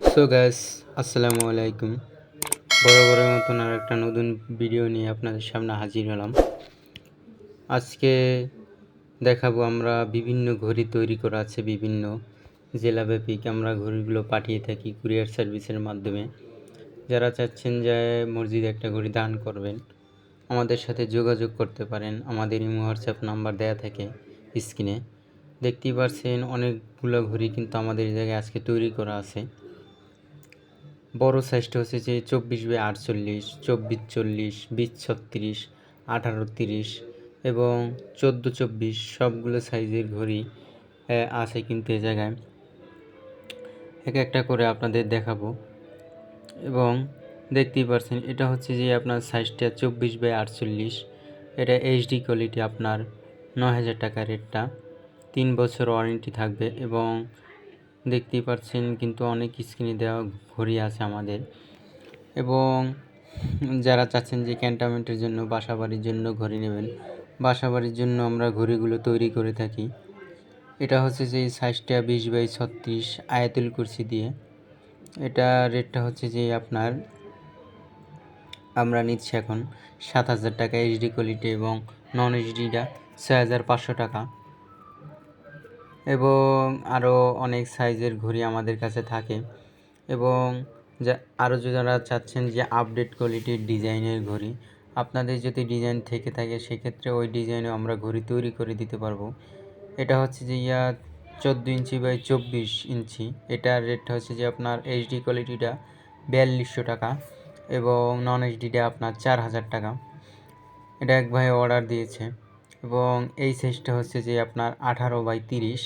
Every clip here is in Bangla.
সো গ্যাস আসসালামু আলাইকুম। বড় বড় মতন আর একটা নতুন ভিডিও নিয়ে আপনাদের সামনে হাজির হলাম। আজকে দেখাবো আমরা বিভিন্ন ঘড়ি তৈরি করা আছে বিভিন্ন জেলাব্যাপী আমরা ঘড়িগুলো পাঠিয়ে থাকি কুরিয়ার সার্ভিসের মাধ্যমে। যারা চাচ্ছেন যে মসজিদে একটা ঘড়ি দান করবেন, আমাদের সাথে যোগাযোগ করতে পারেন। আমাদের ইমো, হোয়াটসঅ্যাপ নাম্বার দেওয়া থাকে স্ক্রিনে। দেখতেই পারছেন, অনেকগুলো ঘড়ি কিন্তু আমাদের জায়গায় আজকে তৈরি করা আছে। বড় সাইজটা হচ্ছে যে চব্বিশ বাই আটচল্লিশ, চব্বিশ চল্লিশ, বিশ ছত্রিশ, আঠারো তিরিশ এবং চোদ্দ চব্বিশ সবগুলো সাইজের ঘড়ি আছে কিন্তু এ জায়গায়। এক একটা করে আপনাদের দেখাবো। এবং দেখতেই পারছেন, এটা হচ্ছে যে আপনার সাইজটা চব্বিশ বাই আটচল্লিশ। এটা এইচডি কোয়ালিটি আপনার ন হাজার টাকা রেটটা। তিন বছর ওয়ারেন্টি থাকবে এবং দেখতেই পাচ্ছেন কিন্তু অনেক স্ক্রিনে দেওয়া ঘড়ি আছে আমাদের। এবং যারা চাচ্ছেন যে ক্যান্টনমেন্টের জন্য বাসা বাড়ির জন্য ঘড়ি নেবেন বাসা বাড়ির জন্য আমরা ঘড়িগুলো তৈরি করে থাকি। এটা হচ্ছে যে সাইজটা বিশ বাই ছত্রিশ আয়াতুল কুরসি দিয়ে। এটা রেটটা হচ্ছে যে আপনার, আমরা নিচ্ছি এখন সাত হাজার টাকা এইচডি কোয়ালিটি এবং নন এইচডিটা ছয় হাজার পাঁচশো টাকা। এবং আরও অনেক সাইজের ঘড়ি আমাদের কাছে থাকে। এবং যা আরও যারা চাচ্ছেন যে আপডেট কোয়ালিটির ডিজাইনের ঘড়ি, আপনাদের যদি ডিজাইন থেকে থাকে, সেক্ষেত্রে ওই ডিজাইনেও আমরা ঘড়ি তৈরি করে দিতে পারব। এটা হচ্ছে যে ইয়া, চোদ্দ ইঞ্চি বাই চব্বিশ ইঞ্চি। এটার রেটটা হচ্ছে যে আপনার এইচডি কোয়ালিটিটা বিয়াল্লিশশো টাকা এবং নন এইচডিটা আপনার চার হাজার টাকা। এটা এক ভাই অর্ডার দিয়েছে। এবং এই সাইজটা হচ্ছে যে আপনার আঠারো বাই তিরিশ।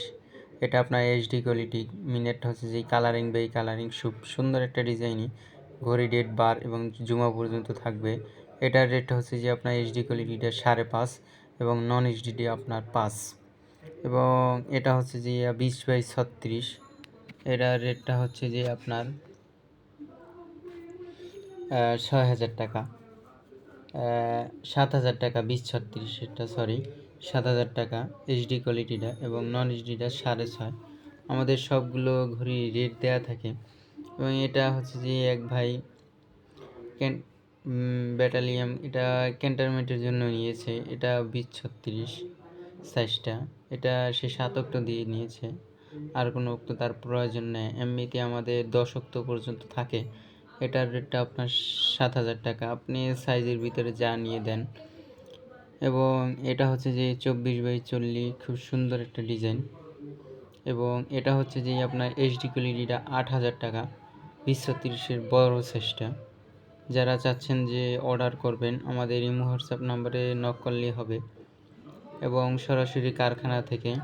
এটা আপনার এইচডি কোয়ালিটি মিনেটটা হচ্ছে যে কালারিং বাই কালারিং খুব সুন্দর একটা ডিজাইনই ঘড়ি ডেট বার এবং জুমা পর্যন্ত থাকবে। এটার রেটটা হচ্ছে যে আপনার এইচডি কোয়ালিটিটা সাড়ে পাঁচ এবং নন এইচডিটি আপনার পাঁচ। এবং এটা হচ্ছে যে বিশ বাই ছত্রিশ। এটার রেটটা হচ্ছে যে আপনার ছয় হাজার টাকা। সাত হাজার টাকা বিশ ছত্রিশ এটা সরি সাত হাজার টাকা এইচডি কোয়ালিটিটা এবং নন এইচডিটা সাড়ে ছয়। আমাদের সবগুলো ঘড়ি রেট দেওয়া থাকে। এবং এটা হচ্ছে যে এক ভাই ক্যান ব্যাটালিয়াম এটা ক্যান্টারমেন্টের জন্য নিয়েছে। এটা বিশ ছত্রিশ সাইজটা এটা সে সাত অক্ট দিয়ে নিয়েছে। আর কোনো অক্ট তার প্রয়োজন নেই। এমনিতে আমাদের দশ অক্ট পর্যন্ত থাকে। এটার রেটটা আপনার সাত হাজার টাকা। আপনি সাইজের ভিতরে যা নিয়ে দেন। এবং এটা হচ্ছে যে চব্বিশ বাই চল্লিশ, খুব সুন্দর একটা ডিজাইন। এবং এটা হচ্ছে যে আপনার এইচডি কোয়ালিটিটা আট হাজার টাকা বিশ তিরিশের বড় সাইজটা যারা চাচ্ছেন যে অর্ডার করবেন, আমাদের ইমো হোয়াটসঅ্যাপ নাম্বারে নক করলেই হবে। এবং সরাসরি কারখানা থেকে,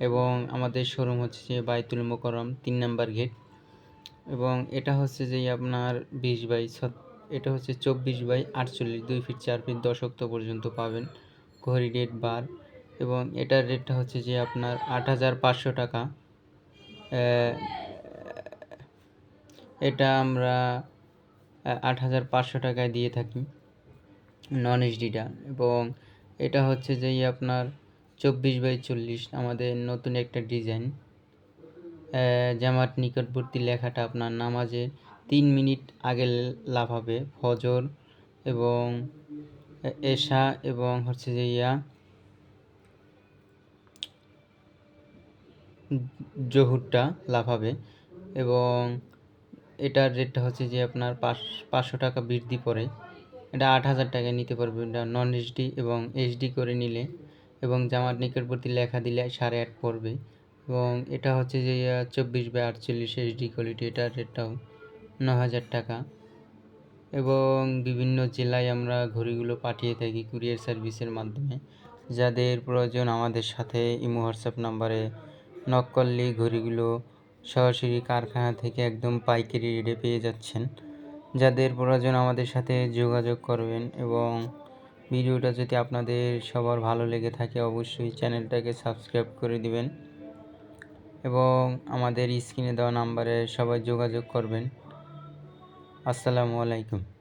এবং আমাদের শোরুম হচ্ছে যে বাইতুল মোকরম তিন নাম্বার গেট এবং এটা হচ্ছে যে আপনার বিশ বাই এটা হচ্ছে চব্বিশ বাই আটচল্লিশ, দুই ফিট চার ফিট দশ অক্ট পর্যন্ত পাবেন ঘড়ি ডেট বার এবং এটার রেটটা হচ্ছে যে আপনার আট হাজার পাঁচশো টাকা। এটা আমরা আট হাজার পাঁচশো টাকায় দিয়ে থাকি নন এইচডিটা এবং এটা হচ্ছে যে এই আপনার চব্বিশ বাই চল্লিশ আমাদের নতুন একটা ডিজাইন জামাত নিকটবর্তী লেখাটা আপনার নামাজে তিন মিনিট আগে লাভ হবে। ফজর এবং এশা এবং হচ্ছে যে ইয়া, জহুরটা লাভ হবে এবং এটার রেটটা হচ্ছে যে আপনার পাঁচ, পাঁচশো টাকা বৃদ্ধি পড়ে। এটা আট হাজার টাকায় নিতে পারবে এটা নন এইচডি এবং এইচডি করে নিলে এবং জামার নিকটবর্তী লেখা দিলে সাড়ে আট পড়বে। এবং এটা হচ্ছে যে চব্বিশ বাই আটচল্লিশ এইচডি কোয়ালিটি এটার রেটটাও ন হাজার টাকা। এবং বিভিন্ন জেলায় আমরা ঘড়িগুলো পাঠিয়ে থাকি কুরিয়ার সার্ভিসের মাধ্যমে। যাদের প্রয়োজন আমাদের সাথে ইমো, হোয়াটসঅ্যাপ নাম্বারে নক করলে ঘড়িগুলো সরাসরি কারখানা থেকে একদম পাইকারি রেটে পেয়ে যাচ্ছেন। যাদের প্রয়োজন আমাদের সাথে যোগাযোগ করবেন এবং ভিডিওটা যদি আপনাদের সবার ভালো লেগে থাকে, অবশ্যই চ্যানেলটাকে সাবস্ক্রাইব করে দিবেন। এবং আমাদের স্ক্রিনে দেওয়া নাম্বারে সবাই যোগাযোগ করবেন। আসসালামু আলাইকুম।